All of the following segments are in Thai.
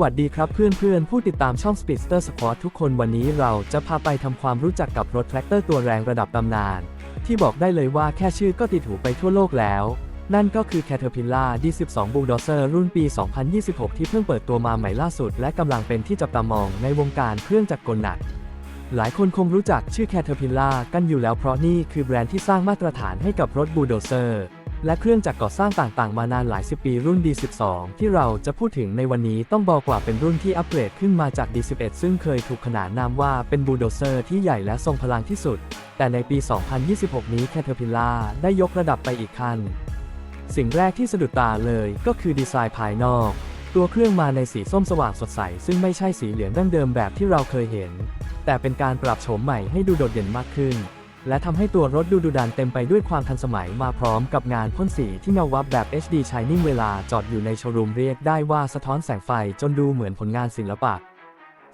วัสดีครับเพื่อนๆ ผู้ติดตามช่อง Speedster Sport ทุกคนวันนี้เราจะพาไปทำความรู้จักกับรถแทรกเตอร์ตัวแรงระดับตำนาน ที่บอกได้เลยว่าแค่ชื่อก็ติดหูไปทั่วโลกแล้ว นั่นก็คือ Caterpillar D12 Bulldozer รุ่นปี 2026 ที่เพิ่งเปิดตัวมาใหม่ล่าสุด และกำลังเป็นที่จับตามองในวงการเครื่องจักรกลหนัก หลายคนคงรู้จักชื่อ Caterpillar กันอยู่แล้วเพราะนี่คือแบรนด์ที่สร้างมาตรฐานให้กับรถบูลโดเซอร์ และเครื่องจักรก่อสร้างต่างๆ มานานหลายสิบปีรุ่น D12 ที่เราจะพูดถึงในวันนี้ต้องบอกว่าเป็นรุ่นที่อัปเกรดขึ้นมาจาก D11 ซึ่งเคยถูกขนานนามว่าเป็นบูลโดเซอร์ที่ใหญ่และทรงพลังที่สุด แต่ในปี 2026 นี้ Caterpillar ได้ยกระดับไปอีกขั้น สิ่งแรกที่สะดุดตาเลยก็คือดีไซน์ภายนอก ตัวเครื่องมาในสีส้มสว่างสดใส ซึ่งไม่ใช่สีเหลืองดั้งเดิมแบบที่เราเคยเห็น แต่เป็นการปรับโฉมใหม่ให้ดูโดดเด่นมากขึ้น และทำให้ตัวรถดูดุดันเต็มไปด้วยความทันสมัยมาพร้อมกับงานพ่นสีที่เงาวับแบบ HD Shining เวลาจอดอยู่ในโชว์รูมเรียกได้ว่าสะท้อนแสงไฟจนดูเหมือนผลงานศิลปะ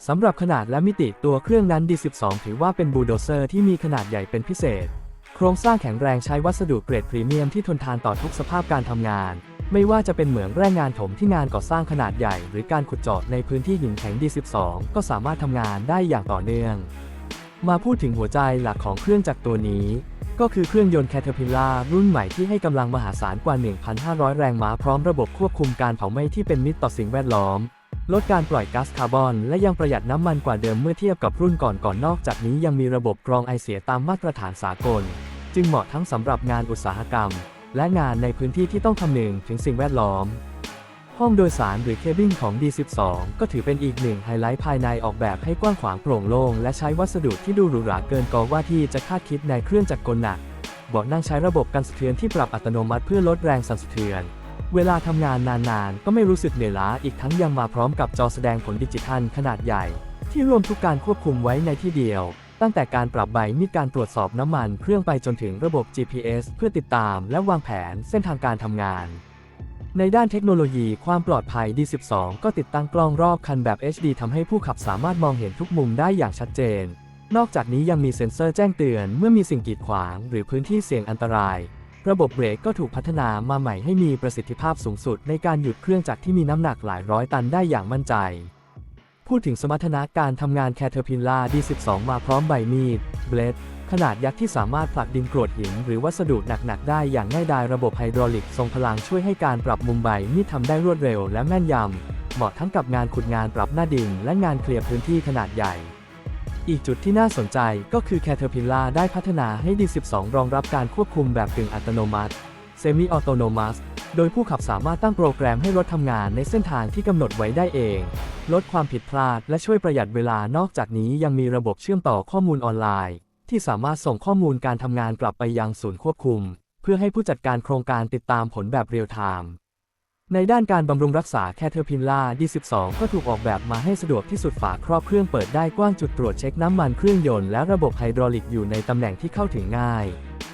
สำหรับขนาดและมิติตัวเครื่องนั้น D12 ถือว่าเป็นบูลโดเซอร์ที่มีขนาดใหญ่เป็นพิเศษ โครงสร้างแข็งแรงใช้วัสดุเกรดพรีเมียมที่ทนทานต่อทุกสภาพการทำงาน ไม่ว่าจะเป็นเหมืองแร่งานถมที่งานก่อสร้างขนาดใหญ่ หรือการขุดเจาะในพื้นที่หินแข็ง D12 ก็สามารถทำงานได้อย่างต่อเนื่อง มาพูดถึงหัวใจหลักของเครื่องจักรตัวนี้ ก็คือเครื่องยนต์ Caterpillar รุ่นใหม่ที่ให้กำลังมหาศาลกว่า 1,500 แรงม้าพร้อมระบบควบคุมการเผาไหม้ที่เป็นมิตรต่อสิ่งแวดล้อม ลดการปล่อยก๊าซคาร์บอน และยังประหยัดน้ำมันกว่าเดิมเมื่อเทียบกับรุ่นก่อนก่อนนอกจากนี้ยังมีระบบกรองไอเสียตามมาตรฐานสากล จึงเหมาะทั้งสำหรับงานอุตสาหกรรม และงานในพื้นที่ที่ต้องคำนึงถึงสิ่งแวดล้อม ห้องโดยสารหรือเคบินของ D12 ก็ถือเป็นอีกหนึ่งไฮไลท์ภายในออกแบบให้กว้างขวางโปร่งโล่งและใช้วัสดุที่ดูหรูหราเกินกว่าที่จะคาดคิดในเครื่องจักรกลหนักเบาะนั่งใช้ระบบกันสะเทือนที่ปรับอัตโนมัติเพื่อลดแรงสั่นสะเทือน เวลาทำงานนานๆ ก็ไม่รู้สึกเหนื่อยล้าอีกทั้งยังมาพร้อมกับจอแสดงผลดิจิทัลขนาดใหญ่ ที่รวมทุกการควบคุมไว้ในที่เดียว ตั้งแต่การปรับใบมีการตรวจสอบน้ำมัน เครื่องไปจนถึงระบบ GPS เพื่อติดตาม และวางแผนเส้นทางการทำงาน ในด้านเทคโนโลยีความปลอดภัย D12 ก็ติดตั้งกล้องรอบคันแบบ HD ทำให้ผู้ขับสามารถมองเห็นทุกมุมได้อย่างชัดเจน นอกจากนี้ยังมีเซ็นเซอร์แจ้งเตือนเมื่อมีสิ่งกีดขวาง หรือพื้นที่เสี่ยงอันตราย ระบบเบรกก็ถูกพัฒนามาใหม่ให้มีประสิทธิภาพสูงสุด ในการหยุดเครื่องจักรที่มีน้ำหนักหลายร้อยตันได้อย่างมั่นใจ พูดถึงสมรรถนะการทำงาน Caterpillar D12 มาพร้อมใบมีดเบลด ขนาดยักษ์ที่สามารถผลักดินกรวดหินหรือวัสดุหนักๆได้อย่างง่ายดายระบบไฮดรอลิกทรงพลังช่วยให้การปรับมุมใบมีดทำได้รวดเร็วและแม่นยำ เหมาะทั้งกับงานขุดงานปรับหน้าดินและงานเคลียร์พื้นที่ขนาดใหญ่ อีกจุดที่น่าสนใจก็คือ Caterpillar ได้พัฒนาให้ D12 รองรับการควบคุมแบบกึ่งอัตโนมัติ Semi Autonomous โดยผู้ขับสามารถตั้งโปรแกรมให้รถทำงานในเส้นทางที่กำหนดไว้ได้เอง ลดความผิดพลาดและช่วยประหยัดเวลานอกจากนี้ยังมีระบบเชื่อมต่อข้อมูลออนไลน์ ที่สามารถส่งข้อมูลการทำงานกลับไปยังศูนย์ควบคุม เพื่อให้ผู้จัดการโครงการติดตามผลแบบเรียลไทม์ในด้านการบำรุงรักษา Caterpillar D12 ก็ถูกออกแบบมาให้สะดวกที่สุดฝาครอบเครื่องเปิดได้กว้างจุดตรวจเช็คน้ำมันเครื่องยนต์และระบบไฮดรอลิกอยู่ในตำแหน่งที่เข้าถึงง่าย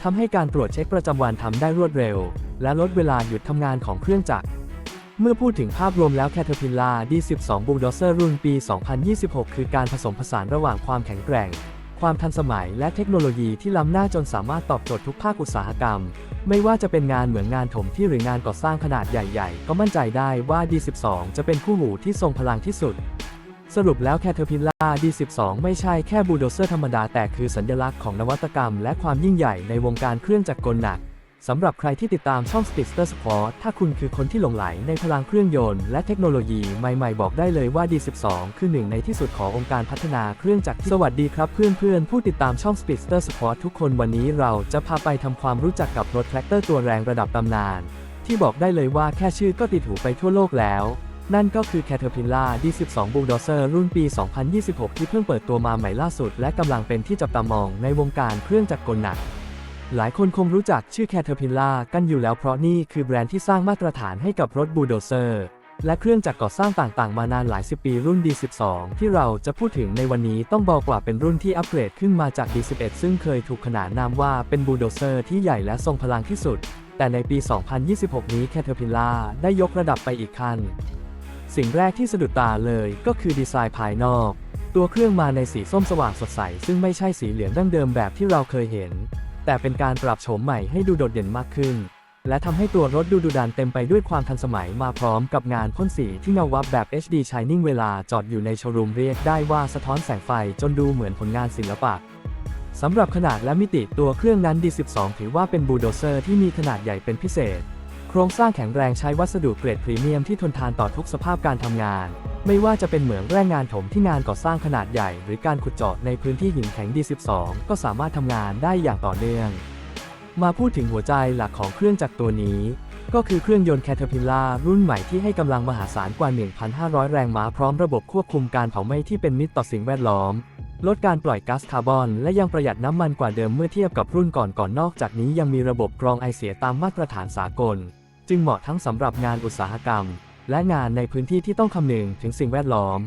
ทำให้การตรวจเช็คประจำวันทำได้รวดเร็ว และลดเวลาหยุดทำงานของเครื่องจักร เมื่อพูดถึงภาพรวมแล้ว Caterpillar D12 Bulldozer รุ่นปี 2026 คือการผสมผสานระหว่างความแข็งแกร่ง ความทันสมัยและเทคโนโลยีที่ล้ำหน้าจนสามารถตอบโจทย์ทุกภาคอุตสาหกรรม ไม่ว่าจะเป็นงานเหมืองงานถมที่หรืองานก่อสร้างขนาดใหญ่ๆ ก็มั่นใจได้ว่า D12 จะเป็นคู่หูที่ทรงพลังที่สุด สรุปแล้ว Caterpillar D12 ไม่ใช่แค่บูลโดเซอร์ธรรมดาแต่คือสัญลักษณ์ของนวัตกรรม และความยิ่งใหญ่ในวงการเครื่องจักรกลหนัก สำหรับใครที่ติดตามช่อง Speedster Sport ถ้าคุณคือคนที่หลงไหลในพลังเครื่องยนต์และเทคโนโลยีใหม่ๆ บอกได้เลยว่า D12 คือหนึ่งในที่สุดขององค์การพัฒนาเครื่องจักรที่สวัสดีครับเพื่อนๆ ผู้ติดตามช่อง Speedster Sport ทุกคนวันนี้เราจะพาไปทำความรู้จักกับรถแทรกเตอร์ตัวแรงระดับตำนาน ที่บอกได้เลยว่าแค่ชื่อก็ติดหูไปทั่วโลกแล้วนั่นก็คือ Caterpillar D12 Bulldozer รุ่นปี 2026 ที่เพิ่งเปิดตัวมาใหม่ล่าสุด และกำลังเป็นที่จับตามองในวงการเครื่องจักรกลหนัก หลายคนคงรู้จักชื่อ Caterpillar กันอยู่แล้วเพราะนี่คือแบรนด์ที่สร้างมาตรฐานให้กับรถบูโดเซอร์ และเครื่องจักรก่อสร้างต่างๆ มานานหลายสิบปีรุ่น D12 ที่เราจะพูดถึงในวันนี้ต้องบอกว่าเป็นรุ่นที่อัปเกรดขึ้นมาจาก D11 ซึ่งเคยถูกขนานนามว่าเป็นบูโดเซอร์ที่ใหญ่และทรงพลังที่สุด แต่ในปี 2026 นี้ Caterpillar ได้ยกระดับไปอีกขั้น สิ่งแรกที่สะดุดตาเลยก็คือดีไซน์ภายนอก ตัวเครื่องมาในสีส้มสว่างสดใส ซึ่งไม่ใช่สีเหลืองดั้งเดิมแบบที่เราเคยเห็น แต่เป็นการปรับโฉมใหม่ให้ดูโดดเด่นมากขึ้น และทำให้ตัวรถดูดุดันเต็มไปด้วยความทันสมัยมาพร้อมกับงานพ่นสีที่เงาวับแบบ HD Shining เวลาจอดอยู่ในโชว์รูมเรียกได้ว่าสะท้อนแสงไฟจนดูเหมือนผลงานศิลปะสำหรับขนาดและมิติตัวเครื่องนั้น D12 ถือว่าเป็นบูลโดเซอร์ที่มีขนาดใหญ่เป็นพิเศษ โครงสร้างแข็งแรงใช้วัสดุเกรดพรีเมียมที่ทนทานต่อทุกสภาพการทำงาน ไม่ว่าจะเป็นเหมืองแร่งงานถมที่งานก่อสร้างขนาดใหญ่ หรือการขุดเจาะในพื้นที่หินแข็ง D12 ก็สามารถทำงานได้อย่างต่อเนื่อง มาพูดถึงหัวใจหลักของเครื่องจักรตัวนี้ ก็คือเครื่องยนต์ Caterpillar รุ่นใหม่ที่ให้กำลังมหาศาลกว่า 1,500 แรงม้าพร้อมระบบควบคุมการเผาไหม้ที่เป็นมิตรต่อสิ่งแวดล้อม ลดการปล่อยก๊าซคาร์บอน และยังประหยัดน้ำมันกว่าเดิมเมื่อเทียบกับรุ่นก่อนก่อนนอกจากนี้ยังมีระบบกรองไอเสียตามมาตรฐานสากล จึงเหมาะทั้งสำหรับงานอุตสาหกรรม และงานในพื้นที่ที่ต้องคำนึงถึงสิ่งแวดล้อม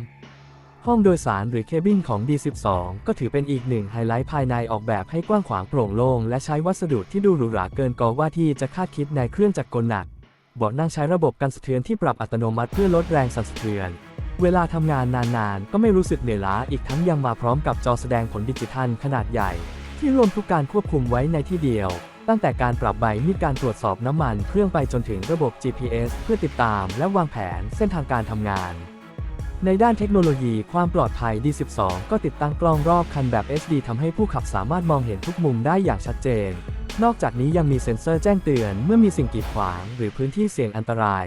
ห้องโดยสารหรือเคบินของ D12 ก็ถือเป็นอีกหนึ่งไฮไลท์ภายในออกแบบให้กว้างขวางโปร่งโล่งและใช้วัสดุที่ดูหรูหราเกินกว่าที่จะคาดคิดในเครื่องจักรกลหนักเบาะนั่งใช้ระบบกันสะเทือนที่ปรับอัตโนมัติเพื่อลดแรงสั่นสะเทือน เวลาทำงานนานๆ ก็ไม่รู้สึกเหนื่อยล้าอีกทั้งยังมาพร้อมกับจอแสดงผลดิจิทัลขนาดใหญ่ ที่รวมทุกการควบคุมไว้ในที่เดียว ตั้งแต่การปรับใบมีการตรวจสอบน้ำมันเครื่องไปจนถึงระบบ GPS เพื่อติดตามและวางแผนเส้นทางการทำงาน ในด้านเทคโนโลยีความปลอดภัย D12 ก็ติดตั้งกล้องรอบคันแบบ HD ทำให้ผู้ขับสามารถมองเห็นทุกมุมได้อย่างชัดเจน นอกจากนี้ยังมีเซ็นเซอร์แจ้งเตือนเมื่อมีสิ่งกีดขวาง หรือพื้นที่เสี่ยงอันตราย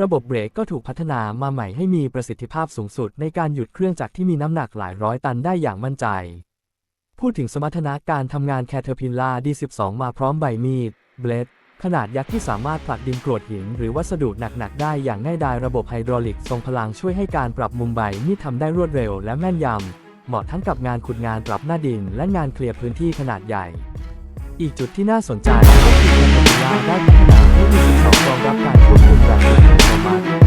ระบบเบรกก็ถูกพัฒนามาใหม่ให้มีประสิทธิภาพสูงสุดในการหยุดเครื่องจักรที่มีน้ำหนักหลายร้อยตันได้อย่างมั่นใจ พูดถึงสมรรถนะการทำงาน Caterpillar D12 มาพร้อมใบมีด เบลดขนาดยักษ์ที่สามารถผลักดินกรวดหิน หรือวัสดุหนัก ๆ ได้อย่างง่ายดายระบบไฮดรอลิกทรงพลังช่วยให้การปรับมุมใบมีดทำได้รวดเร็วและแม่นยำ เหมาะทั้งกับงานขุดงานปรับหน้าดิน และงานเคลียร์พื้นที่ขนาดใหญ่ อีกจุดที่น่าสนใจก็คือ Caterpillar ได้พัฒนาให้มี12รองรับการควบคุมแบบอัตโนมัติ